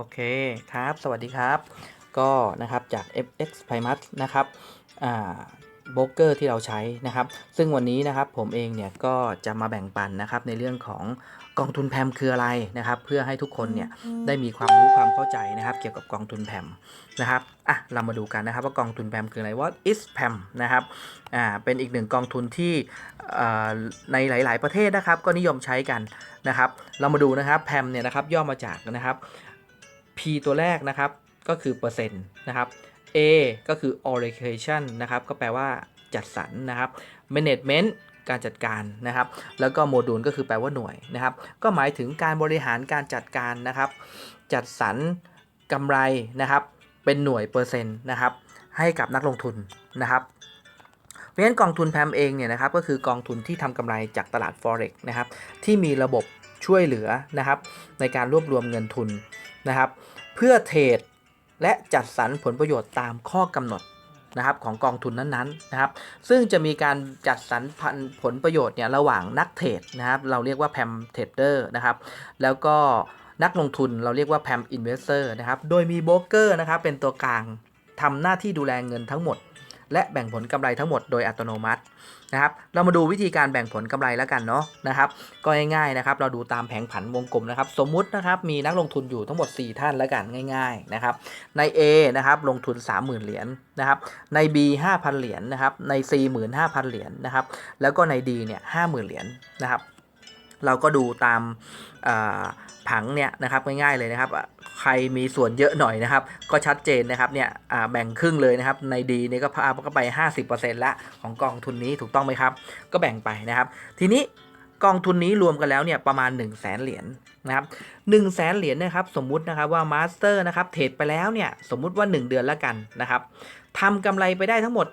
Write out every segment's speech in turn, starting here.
โอเคครับ สวัสดีครับ ก็นะครับจาก FX Primus นะครับอ่าโบรกเกอร์ที่เราใช้นะครับ ซึ่งวันนี้นะครับผมเองเนี่ยก็จะมาแบ่งปันนะครับในเรื่องของกองทุนแพมคืออะไรนะครับ เพื่อให้ทุกคนเนี่ยได้มีความรู้ความเข้าใจนะครับ เกี่ยวกับกองทุนแพมนะครับอะเรามาดูกันนะครับว่ากองทุนแพมคืออะไร What is PAM นะครับอ่าเป็นอีกหนึ่งกองทุนที่เอ่อในหลาย ๆ ประเทศนะครับ ก็นิยมใช้กันนะครับ เรามาดูนะครับแพมเนี่ยนะครับย่อมาจากนะครับ P ตัวแรกนะครับก็คือเปอร์เซ็นต์นะครับ A ก็คือ allocation นะครับก็แปลว่าจัดสรรนะครับ management การจัดการนะครับ แล้วก็โมดูลก็คือแปลว่าหน่วยนะครับ ก็หมายถึงการบริหารการจัดการนะครับ จัดสรรกำไรนะครับ เป็นหน่วยเปอร์เซ็นต์นะครับ ให้กับนักลงทุนนะครับเพราะฉะนั้นกองทุนแพมเองเนี่ยนะครับก็คือกองทุนที่ทำกำไรจากตลาด forex นะครับ ที่มีระบบช่วยเหลือนะครับ ในการรวบรวมเงินทุนนะครับ เพื่อเทรดและจัดสรรผลประโยชน์ตามข้อกำหนดนะครับของกองทุนนั้นๆนะครับ ซึ่งจะมีการจัดสรรพันผลประโยชน์เนี่ยระหว่างนักเทรดนะครับ เราเรียกว่าแพมเทรดเดอร์นะครับ แล้วก็นักลงทุนเราเรียกว่าแพมอินเวสเตอร์นะครับ โดยมีโบรกเกอร์นะครับเป็นตัวกลางทำหน้าที่ดูแลเงินทั้งหมด และแบ่งผลกำไรทั้งหมดโดยอัตโนมัติ นะครับเรามาดูวิธีการแบ่งผลกำไรแล้วกันเนาะนะครับก็ง่ายๆนะครับเราดูตามแผงผันวงกลมนะครับสมมุตินะครับมีนักลงทุนอยู่ทั้งหมด 4 ท่านแล้วกันง่ายๆนะครับใน A นะครับลงทุน 30,000 เหรียญนะครับใน B 5,000 เหรียญนะครับใน C 15,000 เหรียญนะครับแล้วก็ใน D เนี่ย50,000 เหรียญนะครับ เราก็ดูตามผังเนี่ยนะครับง่ายๆเลยนะครับใครมีส่วนเยอะหน่อยนะครับ ก็ชัดเจนนะครับเนี่ยแบ่งครึ่งเลยนะครับ ในดีนี่ก็พาก็ไป 50%ละของกองทุนนี้ถูกต้องไหมครับ ก็แบ่งไปนะครับ ทีนี้กองทุนนี้รวมกันแล้วเนี่ยประมาณ 1 0 0 0 0แสนเหรียญนะครับ1 0 0 0 0แสนเหรียญนะครับสมมุตินะครับว่ามาสเตอร์นะครับเทรดไปแล้วเนี่ยสมมุติว่า 1 เดือนแล้วกันนะครับทำกำไรไปได้ทั้งหมด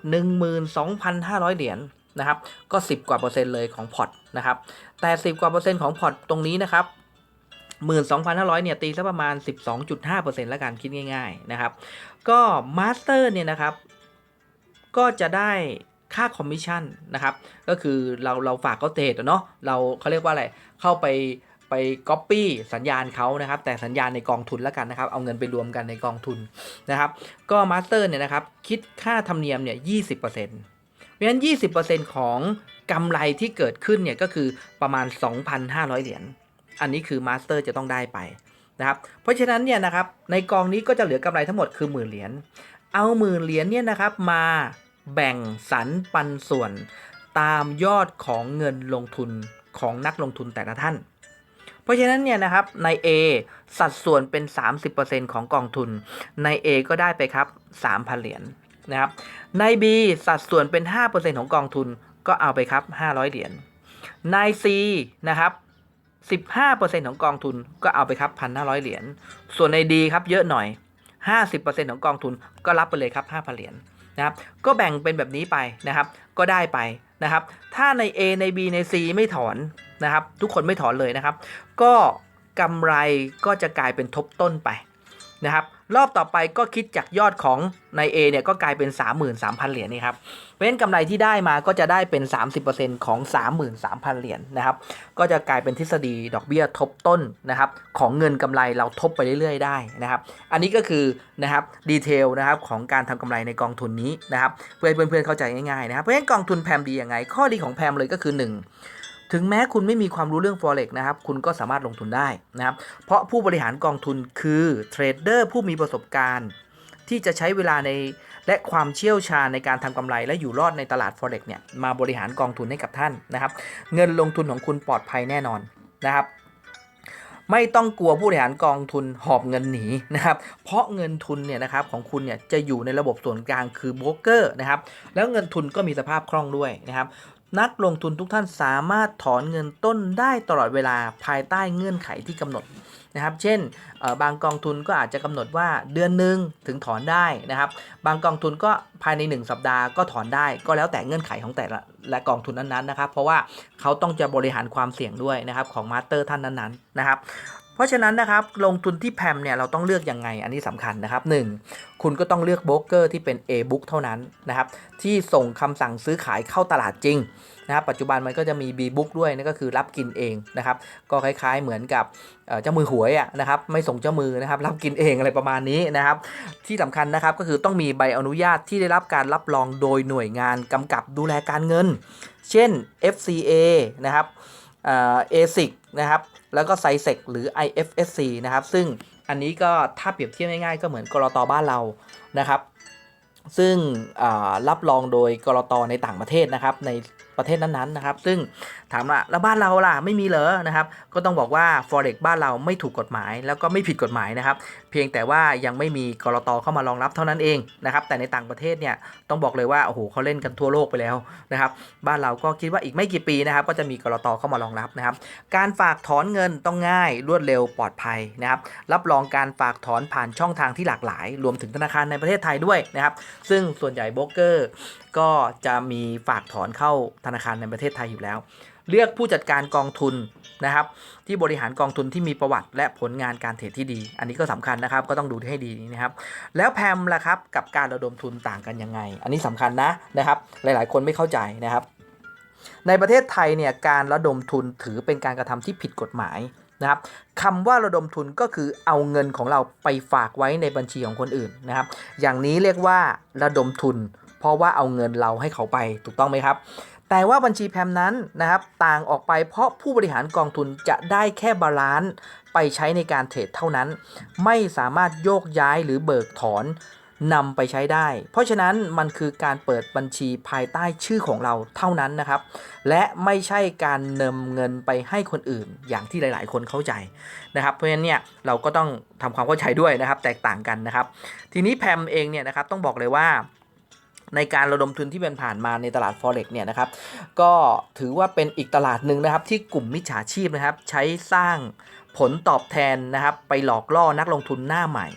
12,500 เหรียญนะครับก็ 10 กว่าเปอร์เซ็นต์เลยของพอร์ต นะครับแต่10กว่าเปอร์เซ็นต์ของพอร์ตตรงนี้นะครับ12,500เนี่ยตีซะประมาณ12.5%แล้วกันคิดง่าย ๆนะครับ ก็มาสเตอร์เนี่ยนะครับ ก็จะได้ค่าคอมมิชชั่นนะครับ ก็คือเราเราฝากเขาเทรดเนาะเราเขาเรียกว่าอะไรเข้าไปไปก๊อปปี้สัญญาณเขานะครับ แต่สัญญาณในกองทุนแล้วกันนะครับ เอาเงินไปรวมกันในกองทุนนะครับ ก็มาสเตอร์เนี่ยนะครับ คิดค่าธรรมเนียมเนี่ย20% เพราะฉะนั้น 20%ของกำไรที่เกิดขึ้นเนี่ยก็คือประมาณ 2,500 เหรียญ อันนี้คือมาสเตอร์จะต้องได้ไปนะครับ เพราะฉะนั้นเนี่ยนะครับในกองนี้ก็จะเหลือกำไรทั้งหมดคือหมื่นเหรียญ เอาหมื่นเหรียญเนี่ยนะครับมาแบ่งสรรปันส่วนตามยอดของเงินลงทุนของนักลงทุนแต่ละท่าน เพราะฉะนั้นเนี่ยนะครับใน A สัดส่วนเป็น 30%ของกองทุนใน A ก็ได้ไปครับ 3,000 เหรียญ นะครับ ใน B สัดส่วนเป็น 5%ของกองทุนก็เอาไปครับ 500 เหรียญ ใน C นะครับ 15%ของกองทุนก็เอาไปครับ 1,500 เหรียญ ส่วนใน D ครับเยอะหน่อย 50%ของกองทุนก็รับไปเลยครับ 5,000 เหรียญนะครับ ก็แบ่งเป็นแบบนี้ไปนะครับ ก็ได้ไปนะครับ ถ้าใน A ใน B ใน C ไม่ถอนนะครับ ทุกคนไม่ถอนเลยนะครับ ก็กำไรก็จะกลายเป็นทบต้นไป นะครับรอบต่อไปก็คิดจากยอดของใน A เนี่ยก็กลายเป็น 33,000 เหรียญนี่ครับเพราะฉะนั้นกำไรที่ได้มาก็จะได้เป็น 30%ของ 33,000 เหรียญนะครับก็จะกลายเป็นทฤษฎีดอกเบี้ยทบต้นนะครับของเงินกำไรเราทบไปเรื่อยๆ ได้นะครับอันนี้ก็คือนะครับดีเทลนะครับของการทำกำไรในกองทุนนี้นะครับเพื่อให้เพื่อนๆเข้าใจง่ายๆนะครับเพราะฉะนั้นกองทุนแพมดียังไง ข้อดีของแพมเลยก็คือ 1 ถึงแม้คุณไม่มีความรู้เรื่อง forex นะครับ คุณก็สามารถลงทุนได้นะครับ เพราะผู้บริหารกองทุนคือเทรดเดอร์ผู้มีประสบการณ์ ที่จะใช้เวลาในและความเชี่ยวชาญในการทำกำไรและอยู่รอดในตลาด forex เนี่ยมาบริหารกองทุนให้กับท่านนะครับ เงินลงทุนของคุณปลอดภัยแน่นอนนะครับ ไม่ต้องกลัวผู้บริหารกองทุนหอบเงินหนีนะครับ เพราะเงินทุนเนี่ยนะครับของคุณเนี่ยจะอยู่ในระบบส่วนกลางคือโบรกเกอร์นะครับ แล้วเงินทุนก็มีสภาพคล่องด้วยนะครับ นักลงทุนทุกท่านสามารถถอนเงินต้นได้ตลอดเวลาภายใต้เงื่อนไขที่กำหนดนะครับ เช่น บางกองทุนก็อาจจะกำหนดว่าเดือนหนึ่งถึงถอนได้นะครับ บางกองทุนก็ภายใน 1 สัปดาห์ก็ถอนได้ ก็แล้วแต่เงื่อนไขของแต่ละและกองทุนนั้นๆนะครับ เพราะว่าเขาต้องจะบริหารความเสี่ยงด้วยนะครับของมาสเตอร์ท่านนั้นๆนะครับ เพราะฉะนั้นนะครับลงทุนที่แพมเนี่ยเราต้องเลือกยังไงอันนี้สำคัญนะครับ 1. คุณก็ต้องเลือกโบรกเกอร์ที่เป็น A-book เท่านั้นนะครับที่ส่งคำสั่งซื้อขายเข้าตลาดจริงนะครับปัจจุบันมันก็จะมี B-book ด้วยนั่นก็คือรับกินเองนะครับก็คล้ายๆเหมือนกับเจ้ามือหวยอะนะครับไม่ส่งเจ้ามือนะครับรับกินเองอะไรประมาณนี้นะครับที่สำคัญนะครับก็คือต้องมีใบอนุญาตที่ได้รับการรับรองโดยหน่วยงานกำกับดูแลการเงิน เช่น FCA นะครับ เอซิกนะครับ แล้วก็ไซเซกหรือ IFSC นะครับ ซึ่งอันนี้ก็ถ้าเปรียบเทียบง่ายๆก็เหมือนกรตบ้านเรานะครับ ซึ่งรับรองโดยกรตในต่างประเทศนะครับ ใน ประเทศนั้นๆนะครับ ซึ่งถามว่าแล้วบ้านเราล่ะไม่มีเหรอนะครับ ก็ต้องบอกว่า forex บ้านเราไม่ถูกกฎหมาย แล้วก็ไม่ผิดกฎหมายนะครับ เพียงแต่ว่ายังไม่มีกรตเข้ามารองรับเท่านั้นเองนะครับ แต่ในต่างประเทศเนี่ยต้องบอกเลยว่าโอ้โหเขาเล่นกันทั่วโลกไปแล้วนะครับ บ้านเราก็คิดว่าอีกไม่กี่ปีนะครับ ก็จะมีกรตเข้ามารองรับนะครับ การฝากถอนเงินต้องง่ายรวดเร็วปลอดภัยนะครับ รับรองการฝากถอนผ่านช่องทางที่หลากหลาย รวมถึงธนาคารในประเทศไทยด้วยนะครับ ซึ่งส่วนใหญ่โบรกเกอร์ ก็จะมีฝากถอนเข้าธนาคารในประเทศไทยอยู่แล้ว เลือกผู้จัดการกองทุนนะครับ ที่บริหารกองทุนที่มีประวัติและผลงานการเทรดที่ดี อันนี้ก็สำคัญนะครับ ก็ต้องดูให้ดีนะครับ แล้วแพมล่ะครับกับการระดมทุนต่างกันยังไง อันนี้สำคัญนะนะครับ หลาย ๆ คนไม่เข้าใจนะครับ ในประเทศไทยเนี่ยการระดมทุนถือเป็นการกระทำที่ผิดกฎหมายนะครับคำว่าระดมทุนก็คือเอาเงินของเราไปฝากไว้ในบัญชีของคนอื่นนะครับ อย่างนี้เรียกว่าระดมทุน เพราะว่าเอาเงินเราให้เขาไปถูกต้องไหมครับ แต่ว่าบัญชีแพมนั้นนะครับต่างออกไปเพราะผู้บริหารกองทุนจะได้แค่บาลานซ์ไปใช้ในการเทรดเท่านั้น ไม่สามารถโยกย้ายหรือเบิกถอนนำไปใช้ได้ เพราะฉะนั้นมันคือการเปิดบัญชีภายใต้ชื่อของเราเท่านั้นนะครับ และไม่ใช่การนำเงินไปให้คนอื่น อย่างที่หลาย ๆ คนเข้าใจนะครับ เพราะฉะนั้นเนี่ยเราก็ต้องทำความเข้าใจด้วยนะครับ แตกต่างกันนะครับ ทีนี้แพมเองเนี่ยนะครับต้องบอกเลยว่า ในการระดมทุนที่เป็นผ่านมาในตลาด Forex เนี่ยนะครับ ก็ถือว่าเป็นอีกตลาดหนึ่งนะครับ ที่กลุ่มมิจฉาชีพนะครับ ใช้สร้างผลตอบแทนนะครับ ไปหลอกล่อนักลงทุนหน้าใหม่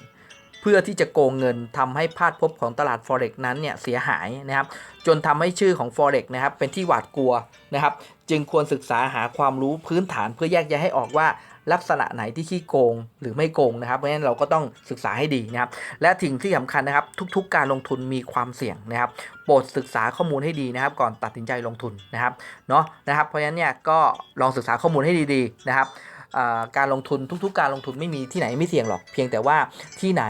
เพื่อที่จะโกงเงินทำให้พลาดพบของตลาด Forex นั้นเนี่ยเสียหายนะครับ จนทำให้ชื่อของ Forex นะครับเป็นที่หวาดกลัวนะครับ จึงควรศึกษาหาความรู้พื้นฐานเพื่อแยกแยะให้ออกว่า ลักษณะไหนที่ขี้โกงหรือไม่โกงนะครับเพราะฉะนั้นเราก็ต้องศึกษาให้ดีนะครับและสิ่งที่สำคัญนะครับ ทุก ๆ การลงทุนมีความเสี่ยงนะครับโปรดศึกษาข้อมูลให้ดีนะครับ ก่อนตัดสินใจลงทุนนะครับเนาะนะครับเพราะฉะนั้นเนี่ยก็ลองศึกษาข้อมูลให้ดีๆนะครับการลงทุนทุกๆ การลงทุนไม่มีที่ไหนไม่เสี่ยงหรอก เพียงแต่ว่าที่ไหน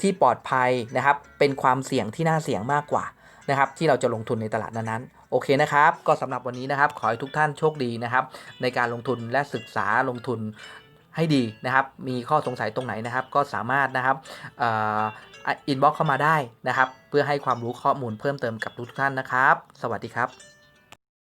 ที่ปลอดภัยนะครับเป็นความเสี่ยงที่น่าเสี่ยงมากกว่านะครับที่เราจะลงทุนในตลาดนั้น โอเคนะครับ ก็สำหรับวันนี้นะครับ ขอให้ทุกท่านโชคดีนะครับ ในการลงทุนและศึกษาลงทุนให้ดีนะครับ มีข้อสงสัยตรงไหนนะครับ ก็สามารถนะครับอินบ็อกเข้ามาได้นะครับ เพื่อให้ความรู้ข้อมูลเพิ่มเติมกับทุกท่านนะครับ สวัสดีครับ